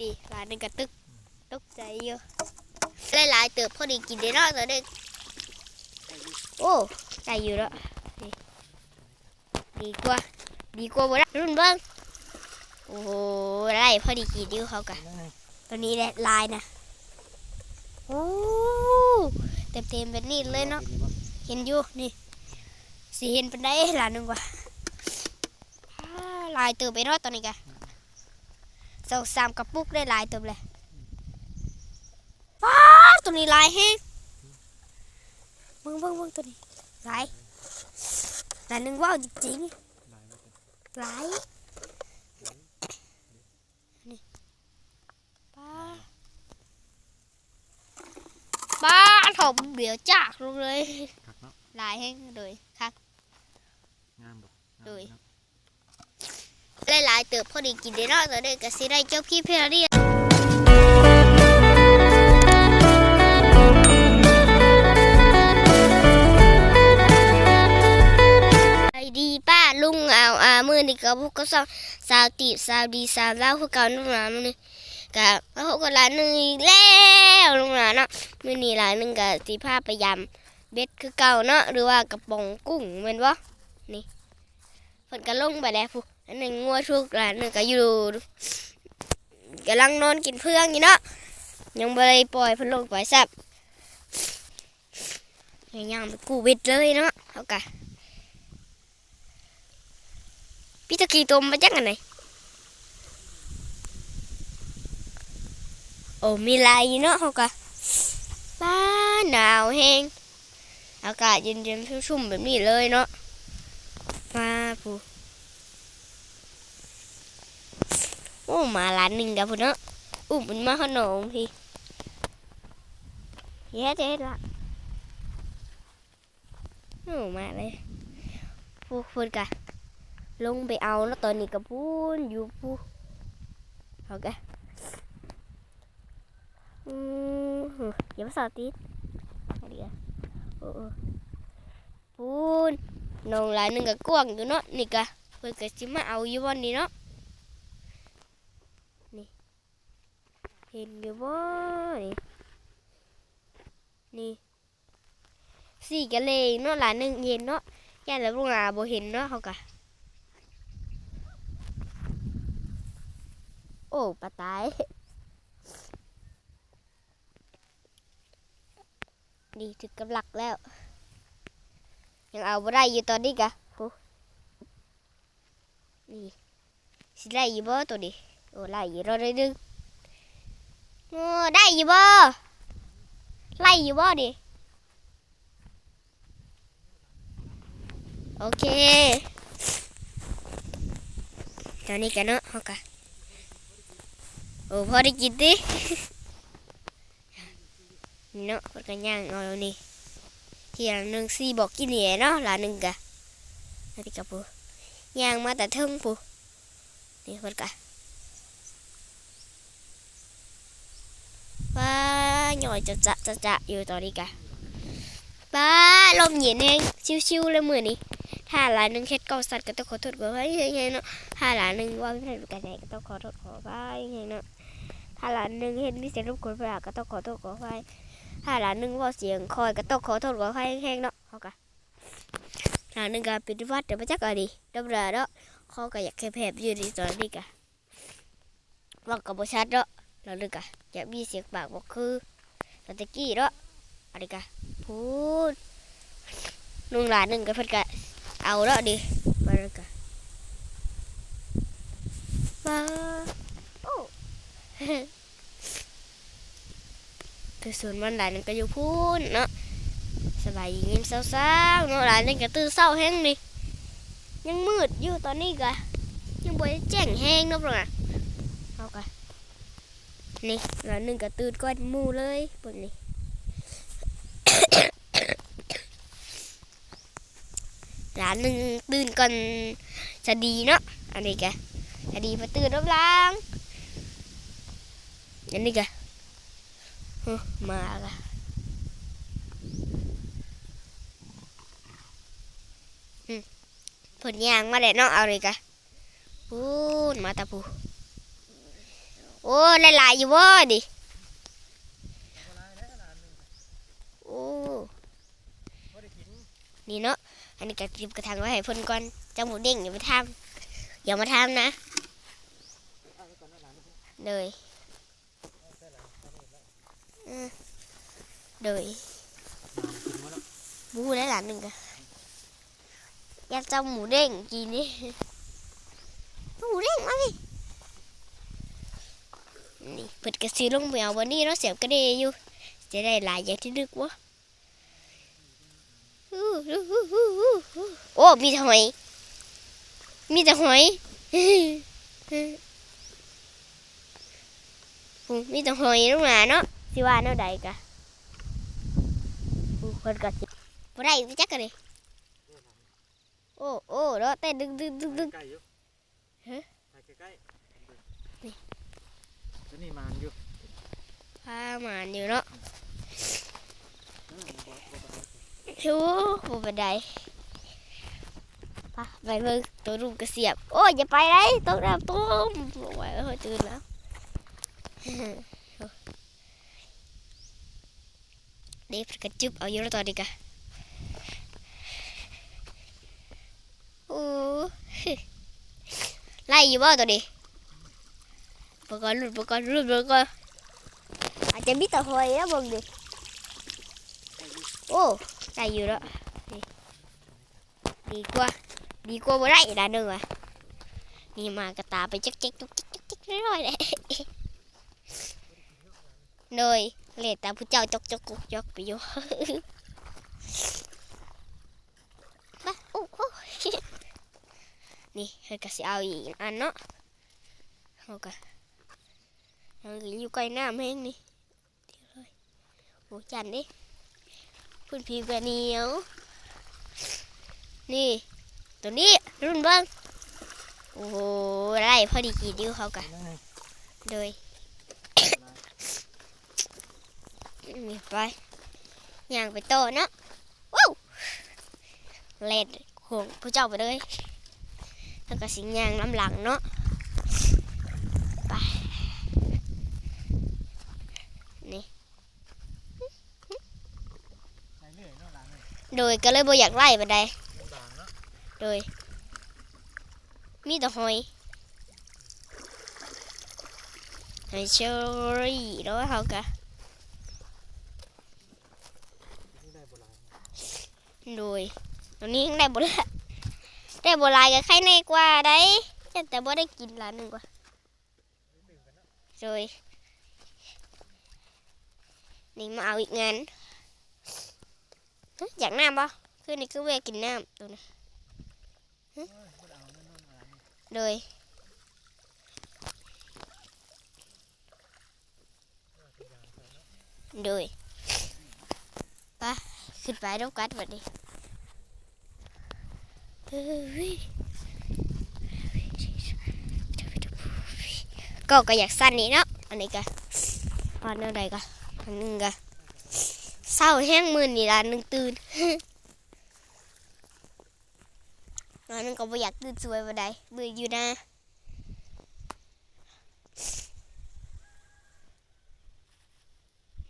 ตีหลานหนึ่งกระตึกตกใจเยอะหลายๆเติบพอดีกินได้นาะตัวเด็กโอ้ได้อยู่แล้วดีกว่า ดีกว่าบ่ได้รุ่นเบิ้งโอ้โหได้พอดีกินอยู่เขากะตัวนี้แหละลายนะโอ้เต็มเต็มเป็นนี่เลยเนาะเห็นอยู่นี่สิเห็นเป็นได้หลานหนึ่งกว่าลายเติบไปเนาะตัวนี้กะ สองสามกระปุกได้หลายตัวเลยว้าตัวนี้หลายแฮงเบิ่งเบิ่งเบิ่งตัวนี้หลายหลายหนึ่งว้าวจริงๆหลายนี่ป้าป้าถอดเดี๋ยวจากลงเลยคักเนาะหลายแฮงเลยครับงามดอกงามโดยเนาะ หลายๆเติบพอดีกินได้เนาะตัวเด็กก็สิได้เจ้าพี่เพียรี่ไอดีป้าลุงเอาอามือนี่ก็พวกก็สาวสาวตีบสาวดีสาวเล่าคือเก่านุ่งหลานนี่ก็มาพบกันหลานหนึ่งอีกแล้วลุงหลานเนาะมือนี้หลานหนึ่งก็สิพาไปยำเบ็ดคือเก่าเนาะหรือว่ากระป๋องกุ้งแม่นบ่นี่เพิ่นก็ลงไปแล้วพุ อันหนึ่งงัวชุกหลานหนึ่งก็อยู่กำลังนอนกินเพื่องอยู่เนาะยังไม่ได้ปล่อยพันลงไปซับยังยังไปกูวิดเลยเนาะเอากะพี่ตะกี้ตัวมาจักอันไหนโอ้มีลายอยู่เนาะเขากะบ้าหนาวแห้งอากาศเย็นๆชุ่มๆแบบนี้เลยเนาะมาปู โอ้มาร้านหนึ่งกับพุ่นเนาะอุ้มมันมาขนมพี่เย้เจ๊ละโอ้มาเลยพวกพุ่นกะลงไปเอาแล้วตอนนี้กับพูนอยู่พูเอากะอืมอย่ามาสอดติดเอาดีกะโอ้โอ้พูนน้องหลายหนึ่งกับกวางอยู่เนาะนี่กะเพื่อนก็สิมาเอาอยู่วันนี้เนาะ เห็นอยู่บ่นี่นี่สี่กะเลยเนาะหลานหนึ่งเห็นเนาะย่านแล้วลุงอาบ่เห็นเนาะเขากะโอ้ปลาตายดีถึงกับหลักแล้ว ยังเอาบ่ได้อยู่ตอนนี้กะโอ้นี่สิได้อยู่บ่ตัวนี้โอ้ไล่อยู่รอได้ดึง อได้อยู่บ่ไล่อยู่บ่ดิโอเคตอนนี้กันเนาะเขากะโอ้พอได้กินดิเนาะกันย่างเอานี่ที่หลังหนึ่งสี่บอกกินเหนียเนาะหลานหนึ่งกะนาทีกับปูย่างมาแต่เทิงปูนี่คนกะ ป้า หน่อยจะจะจะจะอยู่ตอนนี้กะป้าลมเย็นเองชิวๆเลยมือนี้ถ้าหลานหนึ่งเฮ็ดเกาสัตว์ก็ต้องขอโทษขออภัยยังไงเนาะถ้าหลานหนึ่งว่าไม่ได้กันไหนก็ต้องขอโทษขออภัยยังไงเนาะถ้าหลานหนึ่งเห็นมีเสียรบกวนเวลาก็ต้องขอโทษขออภัยถ้าหลานหนึ่งว่าเสียงคอยก็ต้องขอโทษขออภัยแห้งๆเนาะเขากะหลานหนึ่งก็ปิดวัดเดี๋ยวมาจักอะไรดีดับราเนาะเขาก็อยากแค่แผบอยู่ดีตอนนี้กะว่ากับบ่ชัดเนาะแล้วนึกอะจะมีเสียงปากบอกคือ ตอนตะกี้เนาะอะไรกะพูดนุ่งหลานหนึ่งกับเพิ่นกะเอาแล้วดิมาแล้วกะมาโอ้คือส่วนวันหลานหนึ่งก็อยู่พูนเนาะสบายดีเงินเศร้าๆเนาะหลานหนึ่งก็ตื่นเศร้าแห้งนี่ยังมืดอยู่ตอนนี้กะยังบ่ได้แจ้งแห้งเนาะเปล่าอ นี่แล้วหนึ่งก็ตื่นก้อนมูเลยปุ่นนี่ร้านหนึ่งตื่นก่อนจะดีเนาะอันนี้แกจะดีพอตื่นรับล้างอันนี้กฮึมาละผลยางมาแดดเนาะเอาเลยกะพูนมาตาปู โอ้หลายๆอยู่บ่ดิโอ้นี่เนาะอันนี้ก็จิบกระถางไว้ให้เพิ่นก่อนจ้าหมูเด้งอย่าไปทำอย่ามาทำนะเลยเลยบูได้หลานหนึ่งกะอยากจ้าหมูเด้งกินนี่หมูเด้งมาพี่ นี่เปิดกระสือลงไปเอาวันนี้เนาะเสียบกระเดยอยู่จะได้หลายอย่างที่นึกวะอู้หูหูหูหูหูโอ้มีแต่หอย มีแต่หอยอู้มีแต่หอยลงมาเนาะสิว่าแนวใดกะอู้เพิ่นก็สิบ่ได้ไปจักกันเลยโอ้โอ้เนาะเต้นดึงดึงดึงดึงใกล้อยู่ฮะไปใกล้ๆนี่ ตัวนี้มานอยู่พาหมานอยู่เนาะอืมบ่บ่บ่บ่โอ้โหบันไดไปไปเบิ่งตัวรูปกระเสียบ โอ้ยอย่าไปเลยตกน้ำต้มบอกไว้เออตื่นแล้วเด็กกระจุบเอาอยู่แล้วตอนนี้กะโอ้ไล่อยู่บ่ตัวนี้ ปกรณ์หลุดปกรณ์หลุดปกรณ์อาจจะมีแต่หอยแล้วเบิ่งดิโอ้ได้อยู่แล้วดีกว่า ดีกว่าบ่ได้ละหนึ่งอะนี่มากระตาไปจ๊กจ๊กจ๊กจ๊กจ๊กจ๊กน้อยเลยโดยเลตตาผู้เจ้าจกจกจกจกไปอยู่มาโอ้โอ้นี่เฮ้ยก็สิเอาอีกอันเนาะเอเอา อยู่ใกล้น้ำแห้งนี่เดี๋ยวเลยโอ้จันดิพุ่นผิวกระเหนียว นี่ ตัวนี้รุ่นเบิ้งโอ้โหไล่พอดีกี่ดิ้วเขากันโดยมีไปย่างไปโตเนาะว้าวเล็ดโหงผู้เจ้าไปเลยแล้วก็สิงยางน้ำหลังเนาะไปนี่ ไปเรื่อยเนาะหลานเอ้ย โดยก็เลยบ่อยากไล่บันไดโดย มีแต่หอยหอยเชอรี่แล้วเขากะโดยตอนนี้ยังได้บ่ละได้บ่ลายกับใครในกว่าได้แต่บ่ได้กินหลานหนึ่งกว่าโดยนี่มาเอาอีกงาน อยากน้ำบ่คือนี่คือเวกินน้ำตัวนี้เอ้ยเลยโดยไปขึ้นไปดอกกัดบัดนี้เฮ้ยก็ก็อยากสั้นนี่เนาะอันนี้ก็อันนั้นใดก็อันนึงก็ เศร้าแห้งมือนี่ละหนึ่งตื่นอันนึงก็บ่อยากตื่นสวยบันไดเบื่ออยู่นะ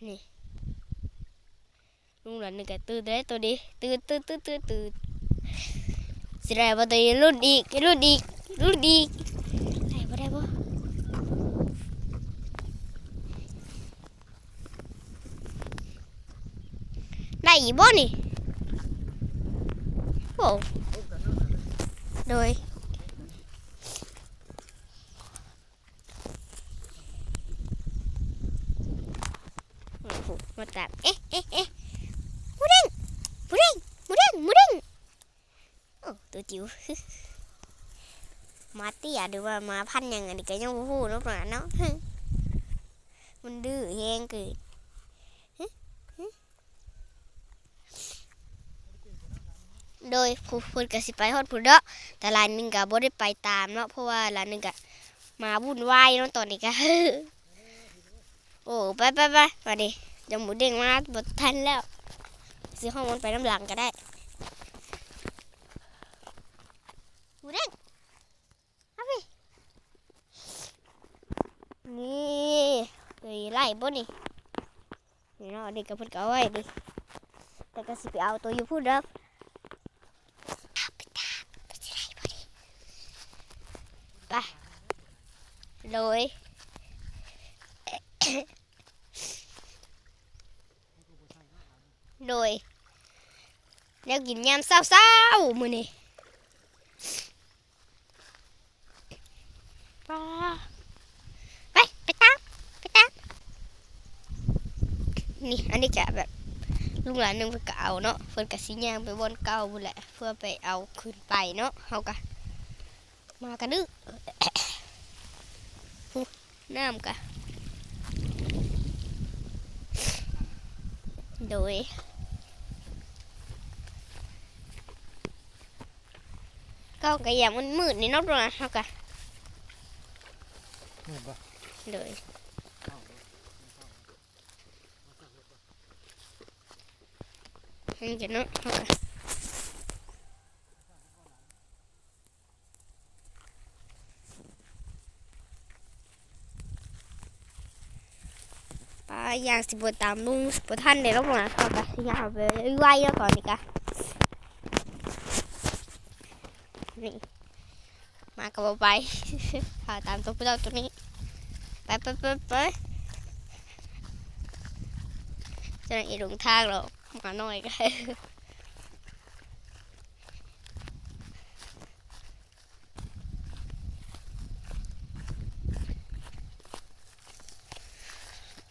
นี่ลุงหลานนึงก็ตื่นได้ตัวนี้ตื่นตื่นตื่นตื่นตื่นสิได้บ่ตัวนี้รุ่นอีกรุ่นอีกรุ่นอีกได้บ่ได้บ่ได้อีก บ่นี่โอ้โดยโอ้โหมาตัดเอ๊ะเอ๊ะเอ๊ะหมูเด้งมูเด้งมูเด้งมูเด้งโอ้ตัวจิ๋วมาเตี้ยหรือว่ามาพันยังอันนี้ก็ยังบ่ฮู้เนาะป่าเนาะมันดื้อแฮงเกิดฮึฮึ โดยผู้เพิ่นก็สิไปฮอดพุ่นเด้อแต่หลานหนึงก็บ่ได้ไปตามเนาะเพราะว่าหลานหนึงก็มาวุ่นวายเนาะตอนนี้ก็ โอ้ไปไปไปมาดิเดี๋ยวหมูเด้งมาบ่ทันแล้วซื้อห้องมันไปน้ำหลังก็ได้หมูเด้งมาพี่นี่ได้บ่นี่นี่เนาะเด็กกับเพิ่นก็เอาไว้ดิแต่ก็สิไปเอาตัวอยู่พูดเด้อไป โดยโดยแล้วกินยามเศร้าๆมื้อนี้ไปไปไปตามไปตามนี่อันนี้จะแบบลูกหลานหนึงเพิ่นก็เอาเนาะเพิ่นก็สิย่างไปบนเก่าพุ่นแหละเพื่อไปเอาขึ้นไปเนาะเฮาก็มากันดึก น้ำกะโดยก็กะอย่างมันมืดนี่เนอกนะเฮากะมืดบ่เลยเข้าบ่ให้จะเนาะเฮากะปลาอย่างสิบตามลุงสิบท่านเดี๋ยวเราบอกนะเฮากะ สิยาวไปไวๆแล้วก่อนนี่กะนี่มากับบ่ไปพาตามตัวพวกเราตัวนี้ไปไปไปไปจะนั่งอีหลงทางหรอกมาหน่อยก็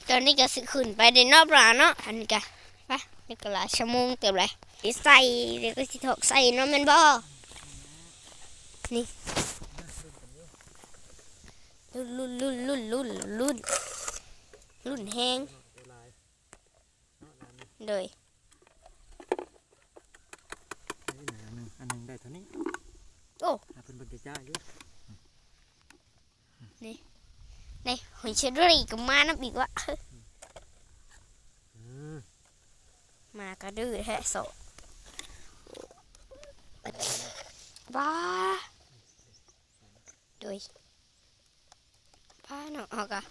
ตอนนี้ก็สิขึ้นไปในนอกร้านเนาะอันนี้ก็ไปนี่ก็หลายชั่วโมงเต็มเลยสิใส่เดี๋ยวก็สิถกใส่เนาะแม่นบ่นี่รุ่นรุ่นรุ่นรุ่นรุ่นรุ่นรุ่นแห้งเวลาเนาะร้านนี้เลยได้หนึ่งอันหนึงอันหนึงได้เท่านี้โอ้หาเพิ่นเบิ่งจ้าๆอยู่ในหอย เชอรี่ก็มาน้ำอีกวะอืมมากระดื้อแท้โสบ้าโดยบ้าเนาะออกอะ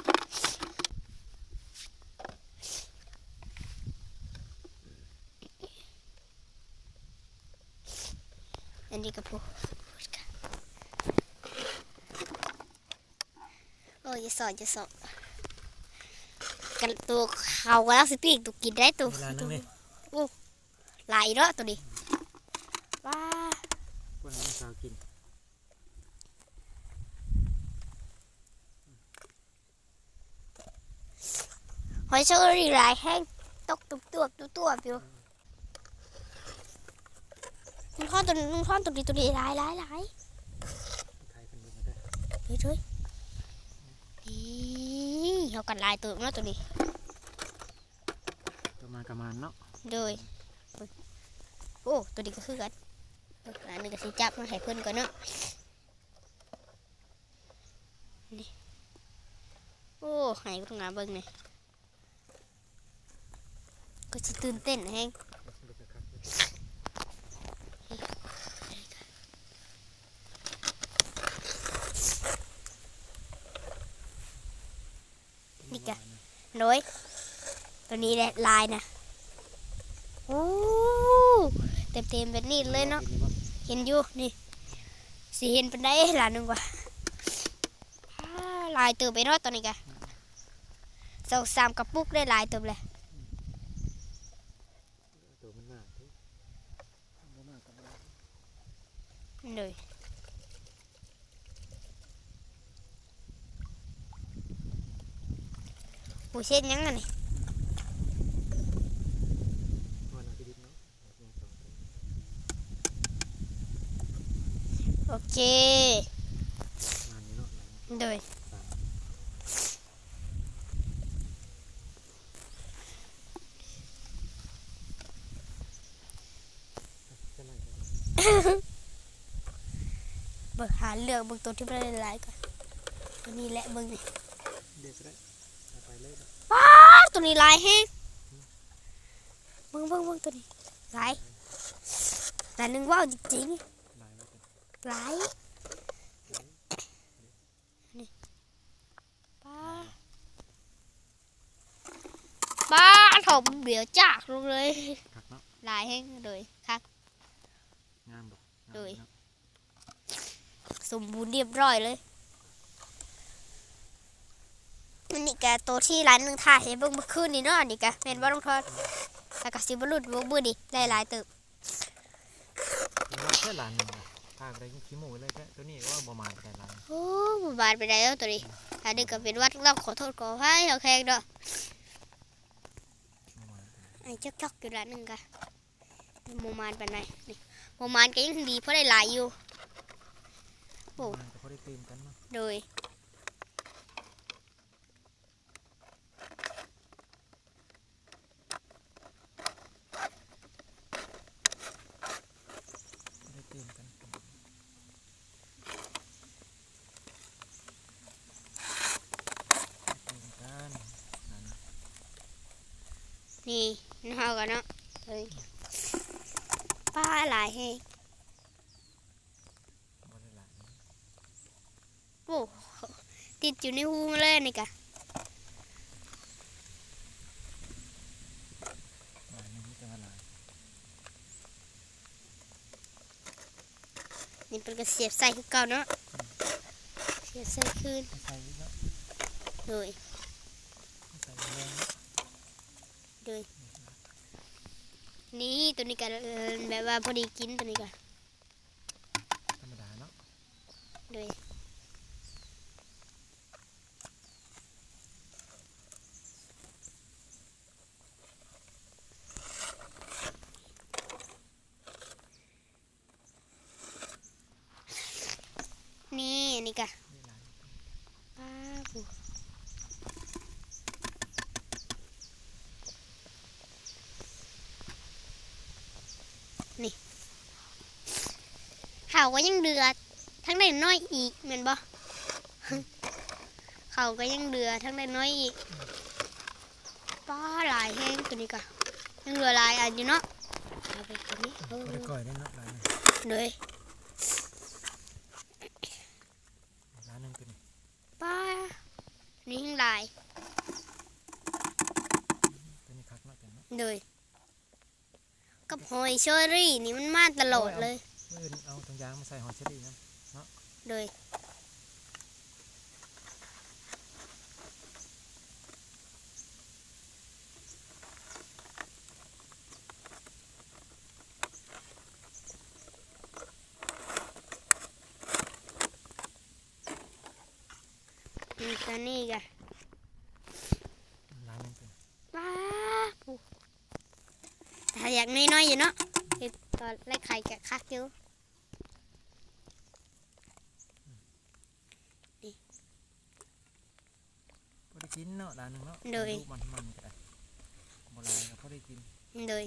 อันนี้ก็พูดโอ้ ยอย่าสอนอย่าสอนกันตัวเขาก็แล้วสิปีกตัวกินได้ตัวเวลานึงนี่หลายเนาะตัวนี้ว้าคนน้องสาวกินหอยเชอรี่หลายแห้งตกตุบตัวตัวตัวอยู่ลุงท่อนตัวนี้ลุงท่อนตัวนี้ตัวนี้หลายหลายหลายใครเพิ่นเบิ่งก็ได้เฮ้ยเฮ้ยนี่ เขากันหลายตัวเนาะตัวนี้ประมาณประมาณเนาะโดยโอ้ตัวนี้ก็คือกันเอออันนี้ก็สิจับมาให้เพิ่นก่อนเนาะนี่โอ้ให้พวกงานเบิ่งนี่ก็จะตื่นเต้นแฮงเบิ่งคักๆ นี่กะ น้อยตัวนี้แหละลายนะโอ้เต็มเต็มๆแบบนี้เลยเนาะเห็นอยู่นี่สิเห็นเป็นได้หลานหนึ่งกว่าอ่าลายเติมไปเนาะตอนนี้กะสองสามกระปุกได้ลายเติมเลยตัวมันมากเด้บ่มากก็บ่ได้เลย หูเส้นยังไงนี่วันอาทิตย์เนาะยังสองตัวโอเคงานนี้เนาะหลังเลยจะนั่งเบิกหาเลือกเบิกตัวที่ไม่ได้ลายก่อนตัวนี้แหละเบิกนี่เด็กก็ได้เอาไปเลย เนาะอ้าวตัวนี้ลายแห้งเบิกเบิกเบิกตัวนี้ลายแต่หนึ่งว่าวจริงลายไว้ก่อนๆลายนี่ป้าเข้าเดี๋ยวจากลงเลยคักเนาะหลายแห้งเลยครับงามดอกงามโดยเนาะสมบูรณ์เรียบร้อยเลย อันนี้กะตัวที่ร้านหนึ่งถ่ายให้เบิ่งเมื่อคืนนี่เนาะอันนี้กะแม่นบ่ต้องทอดแล้วก็สิบ่หลุดบ่บื้อนี่ได้หลายเติบเห็นว่าแค่หลานหนึงอะพากได้ขี้หมูเลยแค่ตัวนี้ว่าบ่มาแต่หลานโอ้บ่บาดไปได้แล้วตัวนี้อันนี้ก็เป็นวัดเราขอโทษขออภัยเอาแขกเด้อบ่มาไอ้จักจักอยู่ร้านหนึงกะโมมานปานใดนี่โมมานก็ยังดีเพราะได้หลายอยู่โอ้บ่มาก็พอได้ตื่นกันเนาะโดย พอได้ตื่นกันตื่นกันนั่น นี่นี่เฮากันเนาะเฮ้าหลายแฮงบ่ได้หลานโอ้ติดอยู่ในหูมาเลยนี่กะนี่เป็นกระเสียบใส่คือเก่าเนาะเสียบใส่คืนเนาะโดย ไม่ใส่แรงเนาะ โดย นี่ตัวนี้กันแบบว่าพอดีกินตัวนี้กันธรรมดาเนาะดย นี่อันนี้กะ ได้หลาน ป้าบูนี่ เขาก็ยังเดือด ทั้งได้น้อยอีกเหมือนบ่เขาก็ยังเดือทั้งได้น้อยอีกป้าหลายแห้งตัวนี้กะยังเหลือหลายอันอยู่เนาะเอาไปตัวนี้เอบ่ได้อก่อยได้เนาะหลานหนึงเลยหลานหนึงตัวนี้ป้านี่ยังหลายตัวนี้คักเนาะแต่เนาะเลยกับหอยเชอรี่นี่มันมาตลอดเลยมื้ ออื่นเอาถุงยางมาใส่หอยเชอรี่นํเลยนี่ตัวนี้กะหลานหนึงตัวนี้ว้าปูถ้าอยากน้อยๆอยู่เนาะเฮ็ดตอนแรกไข่กะคักอยู่ พอได้ กินเนาะหลานหนึงเนาะโดย ลูกมันมันก็ได้บ่หลายก็พอได้กินเลย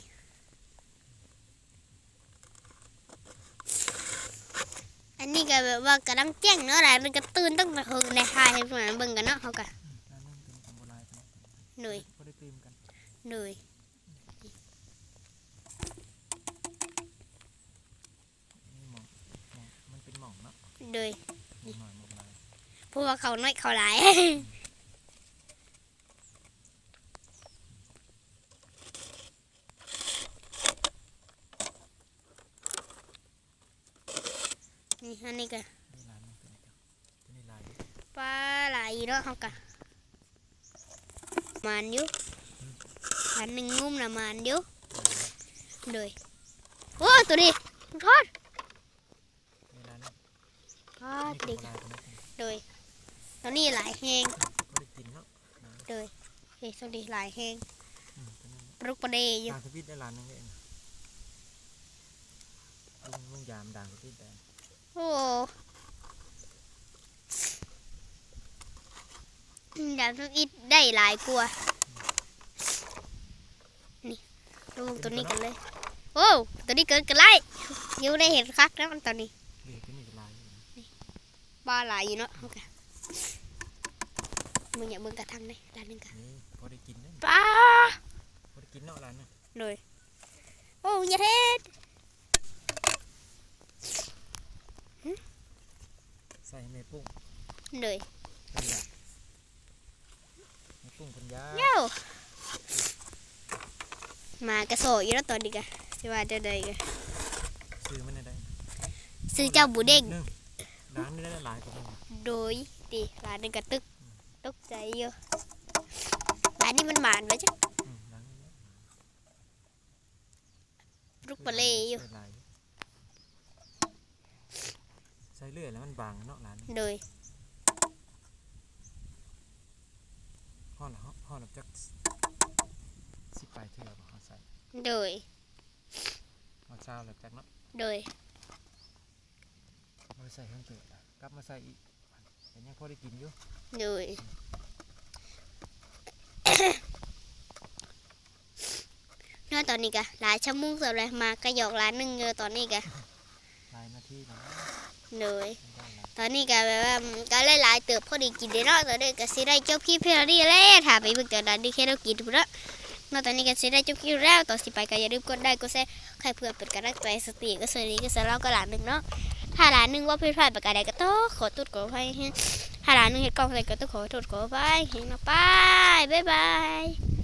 อันนี้ก็แบบว่ากำลังแจ้งเนาะหลายมันก็ตื่นตั้งแต่เฮิงในทายให้เพื่อนเบิ่งกันเนาะเขากะหลานหนึงเป็นบ่หลายเนาะเลยพอได้ตื่นกันเลยนี่หมองหมองมันเป็นหม่องเนาะหม่องน้อยหม่องหลายเพราะว่าเขาน้อยเขาหลาย นี่อันนี้ก็ นี่หลานหนึงตัวนี้จ้ะตัวนี้หลาย ปลา หลายอยู่เนาะเขากะมันอยู่อันหนึ่งงุ้มนะมันอยู่เลยโอ้ตัวนี้ทอดนี่หลานหนึงทอดนี่ดิก็บ่หลายตัวนี้เลยตัวนี้หลายแหงพอได้กินเนาะเลยเฮ้ยตัวนี้หลายแหงอืมตัวนี้ปลุกประเดยอยู่ด่างสวิตได้หลานหนึงเองลุงลุงยามด่างสวิตได้โอ้ อยากทุกอิดได้หลายกลัวานี่ดูตัวนี้กันเลย โอ้ตัวนี้เกินกันไล่อยู่ได้เห็นคักแล้วมันตอนนี้เด็กตัวนี้ก็หลายอยู่นะปลาหลายอยู่เนาะโอเคมึงอย่ามึงกระทังเลยด้านหนึงกันนี่พอได้กินเด้อปลาพอได้กินเนาะหลานหนึงเลยโอ้อยาเฮ็ดใส่แม่ปุ้งเลยเป็นละแม่ปุ้งเพันยาเย้ามากระโสอยู่แล้วตอนนี้กะสิว่าจะได้กะซื้อมันได้ซื้อเจ้าบูเด้งหนึ่ร้านนี้ได้หลายกว่านี้โดยดีร้านหนึงกระตึกตกใจอยู่ร้านนี้มันหมานไว้จ้ะอืมร้านนี้ลูกปลาเล่อยู่ได้หลายใส่เลื่อยแล้วมันบางเนาะร้านนี้โดย ห่ อละห่อละจักสิบปลายเทื่อบ่เขาใส่โดยเอาเช้าแล้วจักเนาะโดยเอาไปใส่เครื่องเตือนกลับมาใส่อีกแต่ยังพอได้กินอยู่โดยเนาะตอนนี้กะหลายชั่วโมงสำหรับมากระหยอกร้านหนึงเยอะตอนนี้กะหลายนาทีแล้วโดยได้หลาย ตอนนี้ก็แบบว่าก็หลายๆเติบพอดีกินได้เนาะตอนนี้ก็สิได้เจบคลิปเพียงเท่านี้แล้วถ้าไปเบิ่งตอนนั้นที่แค่เรากินพุ่นเนาะนาะตอนนี้ก็สิได้จบคลิปแล้วต่อสิไปก็อย่าลืมกดได้กดแชร์ใครเพื่อเป็นกำลังใจสติก็สวัสดีก็สำหรับก็หลานหนึ่งเนาะถ้าหลานหนึ่งว่าผิดพลาดประการใดก็ต้องขอโทษขออภัยถ้าหลานหนึ่งเฮ็ดกล้องใส่ก็ต้องขอโทษขออภัยเห็นเนาะไปบ๊ายบาย